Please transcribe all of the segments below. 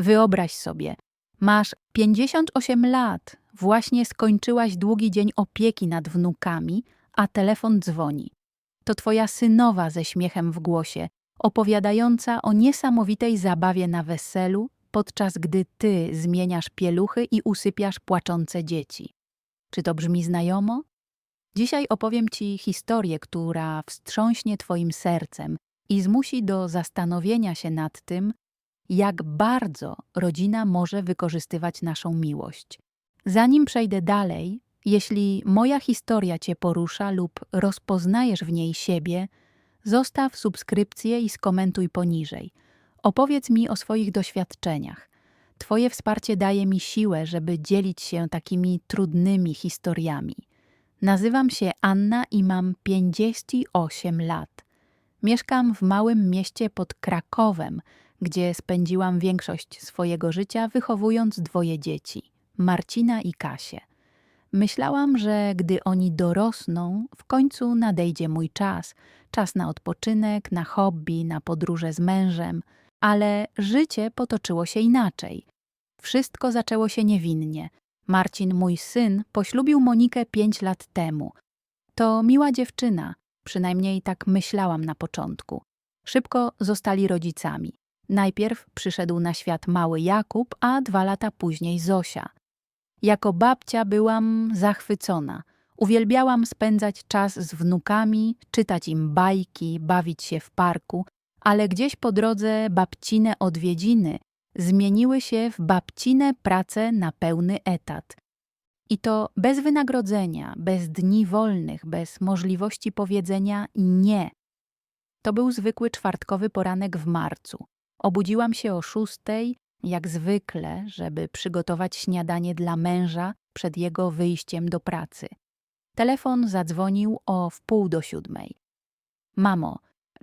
Wyobraź sobie, masz 58 lat, właśnie skończyłaś długi dzień opieki nad wnukami, a telefon dzwoni. To twoja synowa ze śmiechem w głosie, opowiadająca o niesamowitej zabawie na weselu, podczas gdy ty zmieniasz pieluchy i usypiasz płaczące dzieci. Czy to brzmi znajomo? Dzisiaj opowiem ci historię, która wstrząśnie twoim sercem i zmusi do zastanowienia się nad tym, jak bardzo rodzina może wykorzystywać naszą miłość. Zanim przejdę dalej, jeśli moja historia Cię porusza lub rozpoznajesz w niej siebie, zostaw subskrypcję i skomentuj poniżej. Opowiedz mi o swoich doświadczeniach. Twoje wsparcie daje mi siłę, żeby dzielić się takimi trudnymi historiami. Nazywam się Anna i mam 58 lat. Mieszkam w małym mieście pod Krakowem, gdzie spędziłam większość swojego życia wychowując dwoje dzieci Marcina i Kasię. Myślałam, że gdy oni dorosną, w końcu nadejdzie mój czas czas na odpoczynek, na hobby, na podróże z mężem, ale życie potoczyło się inaczej. Wszystko zaczęło się niewinnie. Marcin, mój syn, poślubił Monikę pięć lat temu. To miła dziewczyna, przynajmniej tak myślałam na początku. Szybko zostali rodzicami. Najpierw przyszedł na świat mały Jakub, a dwa lata później Zosia. Jako babcia byłam zachwycona. Uwielbiałam spędzać czas z wnukami, czytać im bajki, bawić się w parku, ale gdzieś po drodze babcine odwiedziny zmieniły się w babcine prace na pełny etat. I to bez wynagrodzenia, bez dni wolnych, bez możliwości powiedzenia nie. To był zwykły czwartkowy poranek w marcu. Obudziłam się o szóstej, jak zwykle, żeby przygotować śniadanie dla męża przed jego wyjściem do pracy. Telefon zadzwonił o wpół do siódmej. Mamo,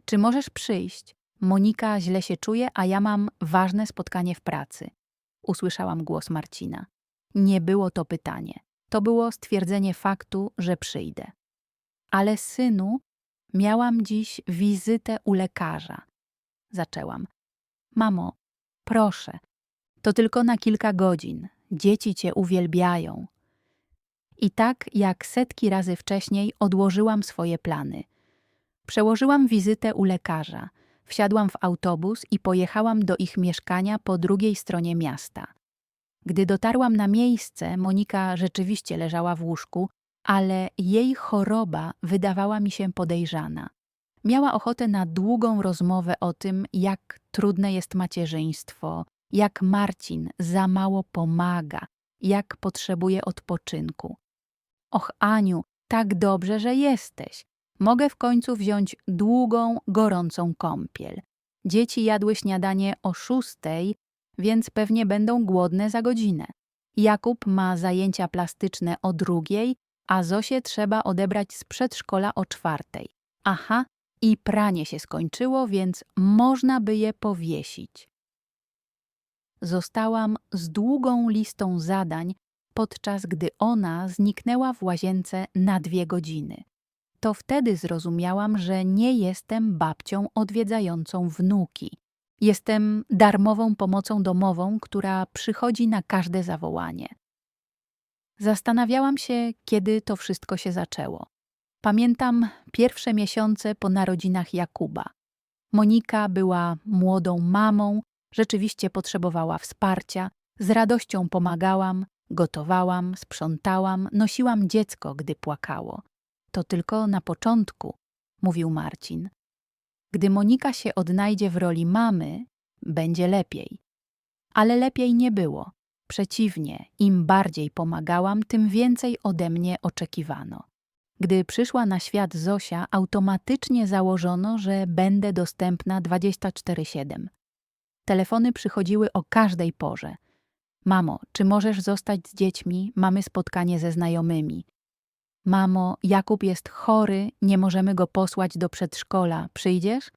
czy możesz przyjść? Monika źle się czuje, a ja mam ważne spotkanie w pracy. Usłyszałam głos Marcina. Nie było to pytanie. To było stwierdzenie faktu, że przyjdę. Ale synu, miałam dziś wizytę u lekarza. Zaczęłam. Mamo, proszę, to tylko na kilka godzin. Dzieci cię uwielbiają. I tak jak setki razy wcześniej odłożyłam swoje plany. Przełożyłam wizytę u lekarza, wsiadłam w autobus i pojechałam do ich mieszkania po drugiej stronie miasta. Gdy dotarłam na miejsce, Monika rzeczywiście leżała w łóżku, ale jej choroba wydawała mi się podejrzana. Miała ochotę na długą rozmowę o tym, jak trudne jest macierzyństwo, jak Marcin za mało pomaga, jak potrzebuje odpoczynku. Och, Aniu, tak dobrze, że jesteś. Mogę w końcu wziąć długą, gorącą kąpiel. Dzieci jadły śniadanie o szóstej, więc pewnie będą głodne za godzinę. Jakub ma zajęcia plastyczne o drugiej, a Zosię trzeba odebrać z przedszkola o czwartej. Aha, i pranie się skończyło, więc można by je powiesić. Zostałam z długą listą zadań, podczas gdy ona zniknęła w łazience na dwie godziny. To wtedy zrozumiałam, że nie jestem babcią odwiedzającą wnuki. Jestem darmową pomocą domową, która przychodzi na każde zawołanie. Zastanawiałam się, kiedy to wszystko się zaczęło. Pamiętam pierwsze miesiące po narodzinach Jakuba. Monika była młodą mamą, rzeczywiście potrzebowała wsparcia, z radością pomagałam, gotowałam, sprzątałam, nosiłam dziecko, gdy płakało. To tylko na początku, mówił Marcin. Gdy Monika się odnajdzie w roli mamy, będzie lepiej. Ale lepiej nie było. Przeciwnie, im bardziej pomagałam, tym więcej ode mnie oczekiwano. Gdy przyszła na świat Zosia, automatycznie założono, że będę dostępna 24/7. Telefony przychodziły o każdej porze. Mamo, czy możesz zostać z dziećmi? Mamy spotkanie ze znajomymi. Mamo, Jakub jest chory, nie możemy go posłać do przedszkola. Przyjdziesz?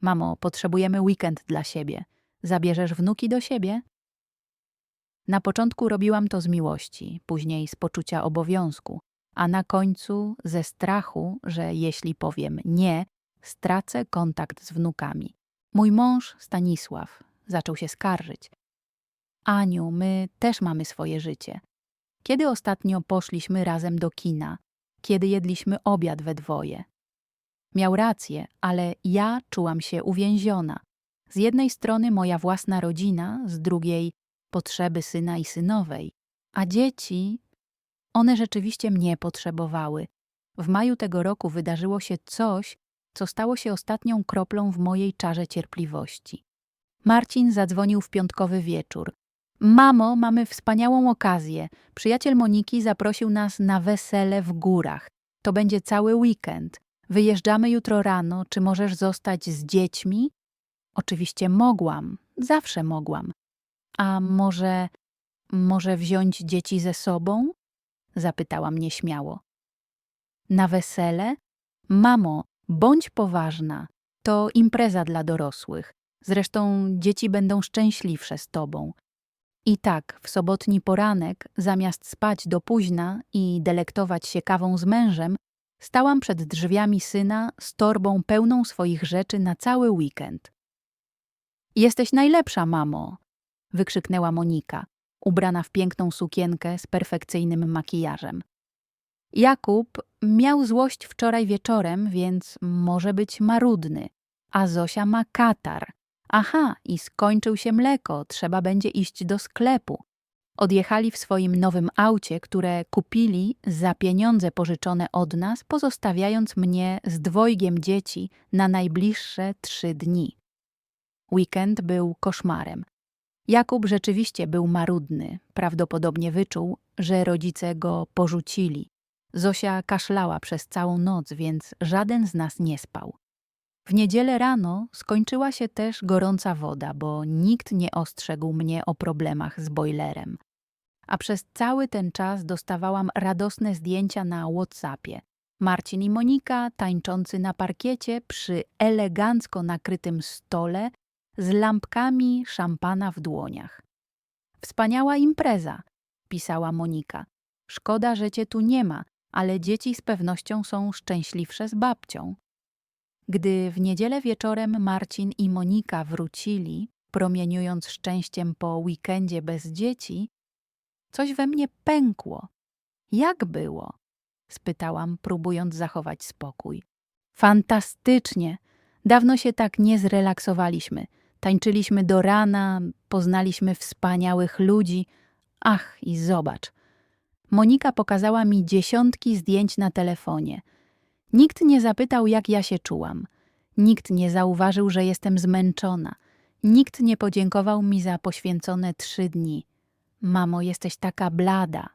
Mamo, potrzebujemy weekend dla siebie. Zabierzesz wnuki do siebie? Na początku robiłam to z miłości, później z poczucia obowiązku, a na końcu ze strachu, że jeśli powiem nie, stracę kontakt z wnukami. Mój mąż, Stanisław, zaczął się skarżyć. Aniu, my też mamy swoje życie. Kiedy ostatnio poszliśmy razem do kina? Kiedy jedliśmy obiad we dwoje? Miał rację, ale ja czułam się uwięziona. Z jednej strony moja własna rodzina, z drugiej potrzeby syna i synowej. A dzieci, one rzeczywiście mnie potrzebowały. W maju tego roku wydarzyło się coś, co stało się ostatnią kroplą w mojej czarze cierpliwości. Marcin zadzwonił w piątkowy wieczór. Mamo, mamy wspaniałą okazję. Przyjaciel Moniki zaprosił nas na wesele w górach. To będzie cały weekend. Wyjeżdżamy jutro rano. Czy możesz zostać z dziećmi? Oczywiście mogłam. Zawsze mogłam. A może. może wziąć dzieci ze sobą? Zapytała mnie śmiało. Na wesele? Mamo, bądź poważna. To impreza dla dorosłych. Zresztą dzieci będą szczęśliwsze z tobą. I tak, w sobotni poranek, zamiast spać do późna i delektować się kawą z mężem, stałam przed drzwiami syna z torbą pełną swoich rzeczy na cały weekend. Jesteś najlepsza, mamo! wykrzyknęła Monika, ubrana w piękną sukienkę z perfekcyjnym makijażem. Jakub miał złość wczoraj wieczorem, więc może być marudny, a Zosia ma katar. Aha, i skończył się mleko, trzeba będzie iść do sklepu. Odjechali w swoim nowym aucie, które kupili za pieniądze pożyczone od nas, pozostawiając mnie z dwojgiem dzieci na najbliższe trzy dni. Weekend był koszmarem. Jakub rzeczywiście był marudny, prawdopodobnie wyczuł, że rodzice go porzucili. Zosia kaszlała przez całą noc, więc żaden z nas nie spał. W niedzielę rano skończyła się też gorąca woda, bo nikt nie ostrzegł mnie o problemach z bojlerem. A przez cały ten czas dostawałam radosne zdjęcia na WhatsAppie. Marcin i Monika tańczący na parkiecie przy elegancko nakrytym stole z lampkami szampana w dłoniach. Wspaniała impreza, pisała Monika. Szkoda, że cię tu nie ma, ale dzieci z pewnością są szczęśliwsze z babcią. Gdy w niedzielę wieczorem Marcin i Monika wrócili, promieniując szczęściem po weekendzie bez dzieci, coś we mnie pękło. Jak było? spytałam, próbując zachować spokój. Fantastycznie! Dawno się tak nie zrelaksowaliśmy. Tańczyliśmy do rana, poznaliśmy wspaniałych ludzi. Ach, i zobacz. Monika pokazała mi dziesiątki zdjęć na telefonie. Nikt nie zapytał, jak ja się czułam. Nikt nie zauważył, że jestem zmęczona. Nikt nie podziękował mi za poświęcone trzy dni. Mamo, jesteś taka blada,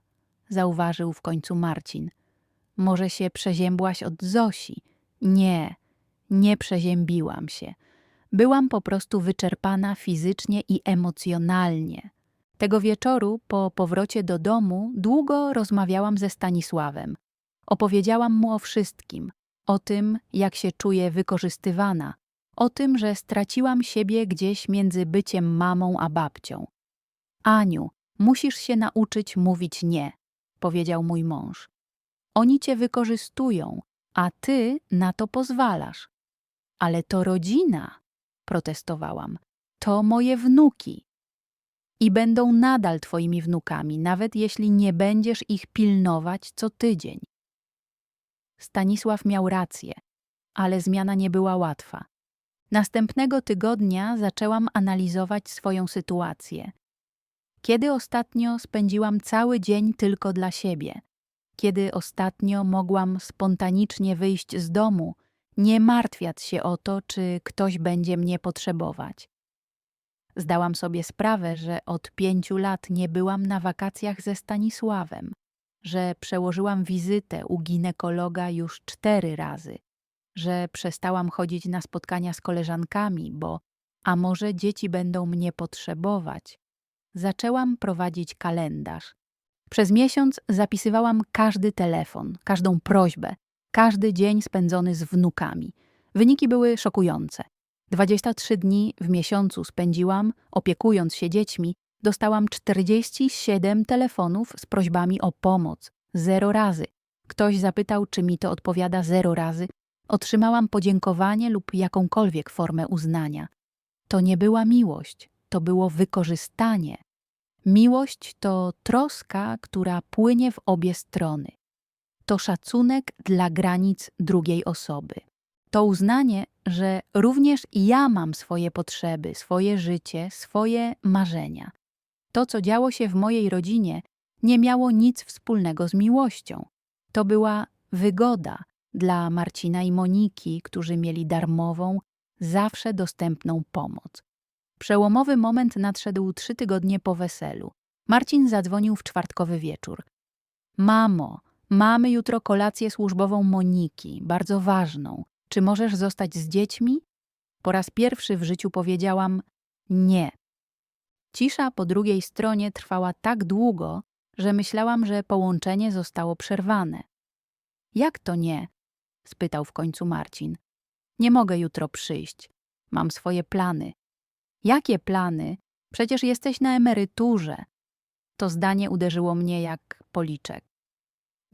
zauważył w końcu Marcin. Może się przeziębłaś od Zosi? Nie, nie przeziębiłam się. Byłam po prostu wyczerpana fizycznie i emocjonalnie. Tego wieczoru, po powrocie do domu, długo rozmawiałam ze Stanisławem. Opowiedziałam mu o wszystkim, o tym, jak się czuję wykorzystywana, o tym, że straciłam siebie gdzieś między byciem mamą a babcią. Aniu, musisz się nauczyć mówić nie, powiedział mój mąż. Oni cię wykorzystują, a ty na to pozwalasz. Ale to rodzina, protestowałam. To moje wnuki. I będą nadal twoimi wnukami, nawet jeśli nie będziesz ich pilnować co tydzień. Stanisław miał rację, ale zmiana nie była łatwa. Następnego tygodnia zaczęłam analizować swoją sytuację. Kiedy ostatnio spędziłam cały dzień tylko dla siebie? Kiedy ostatnio mogłam spontanicznie wyjść z domu, nie martwiąc się o to, czy ktoś będzie mnie potrzebować? Zdałam sobie sprawę, że od pięciu lat nie byłam na wakacjach ze Stanisławem że przełożyłam wizytę u ginekologa już cztery razy, że przestałam chodzić na spotkania z koleżankami, bo a może dzieci będą mnie potrzebować. Zaczęłam prowadzić kalendarz. Przez miesiąc zapisywałam każdy telefon, każdą prośbę, każdy dzień spędzony z wnukami. Wyniki były szokujące. 23 dni w miesiącu spędziłam, opiekując się dziećmi, Dostałam 47 telefonów z prośbami o pomoc. Zero razy. Ktoś zapytał, czy mi to odpowiada zero razy. Otrzymałam podziękowanie lub jakąkolwiek formę uznania. To nie była miłość, to było wykorzystanie. Miłość to troska, która płynie w obie strony. To szacunek dla granic drugiej osoby. To uznanie, że również ja mam swoje potrzeby, swoje życie, swoje marzenia. To, co działo się w mojej rodzinie, nie miało nic wspólnego z miłością. To była wygoda dla Marcina i Moniki, którzy mieli darmową, zawsze dostępną pomoc. Przełomowy moment nadszedł trzy tygodnie po weselu. Marcin zadzwonił w czwartkowy wieczór. Mamo, mamy jutro kolację służbową Moniki, bardzo ważną. Czy możesz zostać z dziećmi? Po raz pierwszy w życiu powiedziałam nie. Cisza po drugiej stronie trwała tak długo, że myślałam, że połączenie zostało przerwane. Jak to nie? spytał w końcu Marcin. Nie mogę jutro przyjść. Mam swoje plany. Jakie plany? Przecież jesteś na emeryturze. To zdanie uderzyło mnie jak policzek.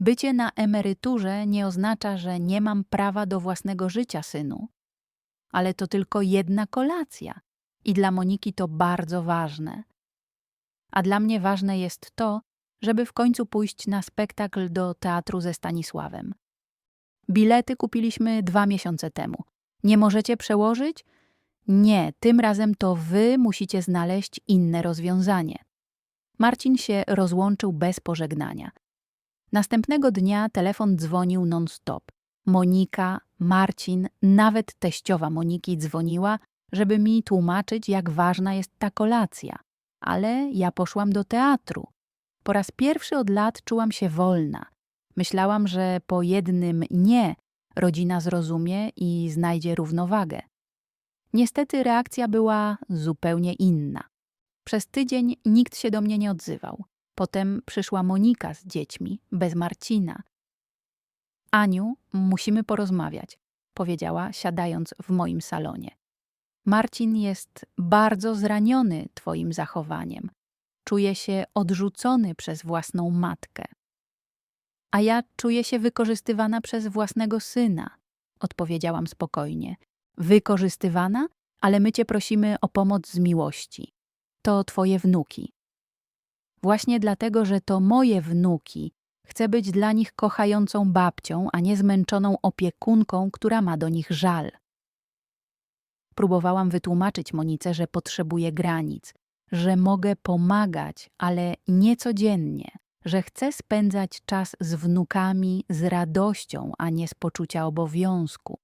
Bycie na emeryturze nie oznacza, że nie mam prawa do własnego życia, synu. Ale to tylko jedna kolacja i dla Moniki to bardzo ważne. A dla mnie ważne jest to, żeby w końcu pójść na spektakl do teatru ze Stanisławem. Bilety kupiliśmy dwa miesiące temu. Nie możecie przełożyć? Nie, tym razem to wy musicie znaleźć inne rozwiązanie. Marcin się rozłączył bez pożegnania. Następnego dnia telefon dzwonił non-stop. Monika, Marcin, nawet teściowa Moniki dzwoniła, żeby mi tłumaczyć, jak ważna jest ta kolacja. Ale ja poszłam do teatru. Po raz pierwszy od lat czułam się wolna. Myślałam, że po jednym nie rodzina zrozumie i znajdzie równowagę. Niestety reakcja była zupełnie inna. Przez tydzień nikt się do mnie nie odzywał. Potem przyszła Monika z dziećmi, bez Marcina. Aniu, musimy porozmawiać, powiedziała, siadając w moim salonie. Marcin jest bardzo zraniony Twoim zachowaniem. Czuje się odrzucony przez własną matkę. A ja czuję się wykorzystywana przez własnego syna, odpowiedziałam spokojnie. Wykorzystywana? Ale my Cię prosimy o pomoc z miłości. To Twoje wnuki. Właśnie dlatego, że to moje wnuki, chcę być dla nich kochającą babcią, a nie zmęczoną opiekunką, która ma do nich żal. Próbowałam wytłumaczyć Monice, że potrzebuję granic, że mogę pomagać, ale nie codziennie, że chcę spędzać czas z wnukami z radością, a nie z poczucia obowiązku.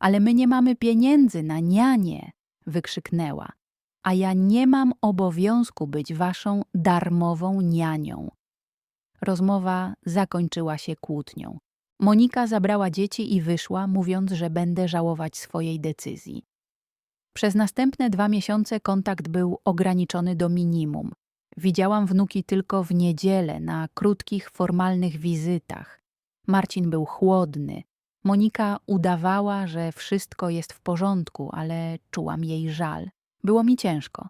Ale my nie mamy pieniędzy na nianie, wykrzyknęła. A ja nie mam obowiązku być waszą darmową nianią. Rozmowa zakończyła się kłótnią. Monika zabrała dzieci i wyszła, mówiąc, że będę żałować swojej decyzji. Przez następne dwa miesiące kontakt był ograniczony do minimum. Widziałam wnuki tylko w niedzielę na krótkich, formalnych wizytach. Marcin był chłodny. Monika udawała, że wszystko jest w porządku, ale czułam jej żal. Było mi ciężko.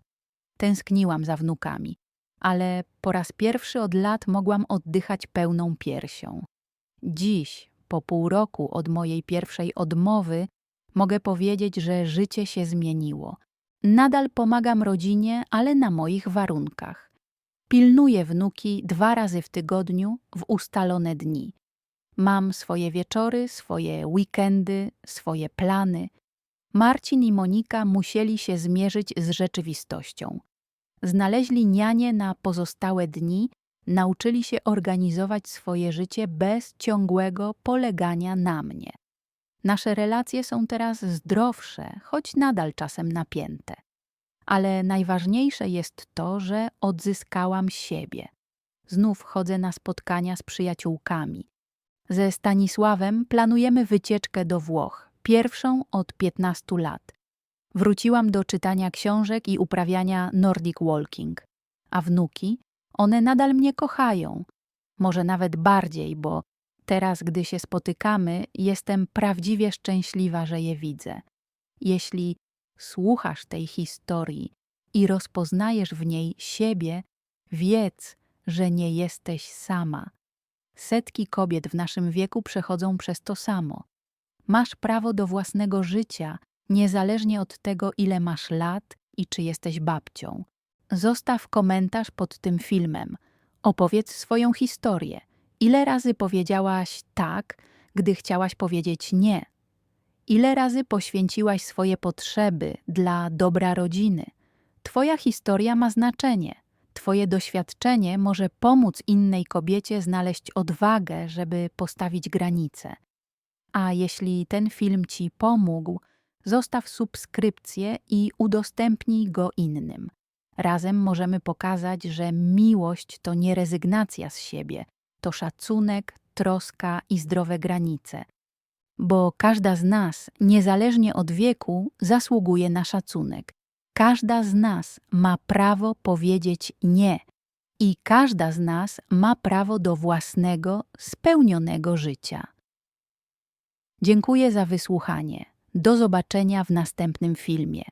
Tęskniłam za wnukami, ale po raz pierwszy od lat mogłam oddychać pełną piersią. Dziś, po pół roku od mojej pierwszej odmowy, mogę powiedzieć, że życie się zmieniło. Nadal pomagam rodzinie, ale na moich warunkach. Pilnuję wnuki dwa razy w tygodniu w ustalone dni. Mam swoje wieczory, swoje weekendy, swoje plany. Marcin i Monika musieli się zmierzyć z rzeczywistością. Znaleźli nianie na pozostałe dni, nauczyli się organizować swoje życie bez ciągłego polegania na mnie. Nasze relacje są teraz zdrowsze, choć nadal czasem napięte. Ale najważniejsze jest to, że odzyskałam siebie. Znów chodzę na spotkania z przyjaciółkami. Ze Stanisławem planujemy wycieczkę do Włoch, pierwszą od 15 lat. Wróciłam do czytania książek i uprawiania Nordic Walking. A wnuki? One nadal mnie kochają. Może nawet bardziej, bo teraz, gdy się spotykamy, jestem prawdziwie szczęśliwa, że je widzę. Jeśli słuchasz tej historii i rozpoznajesz w niej siebie, wiedz, że nie jesteś sama. Setki kobiet w naszym wieku przechodzą przez to samo. Masz prawo do własnego życia, niezależnie od tego, ile masz lat i czy jesteś babcią. Zostaw komentarz pod tym filmem. Opowiedz swoją historię. Ile razy powiedziałaś tak, gdy chciałaś powiedzieć nie? Ile razy poświęciłaś swoje potrzeby dla dobra rodziny? Twoja historia ma znaczenie. Twoje doświadczenie może pomóc innej kobiecie znaleźć odwagę, żeby postawić granice. A jeśli ten film Ci pomógł, zostaw subskrypcję i udostępnij go innym. Razem możemy pokazać, że miłość to nie rezygnacja z siebie, to szacunek, troska i zdrowe granice. Bo każda z nas, niezależnie od wieku, zasługuje na szacunek. Każda z nas ma prawo powiedzieć nie i każda z nas ma prawo do własnego, spełnionego życia. Dziękuję za wysłuchanie. Do zobaczenia w następnym filmie.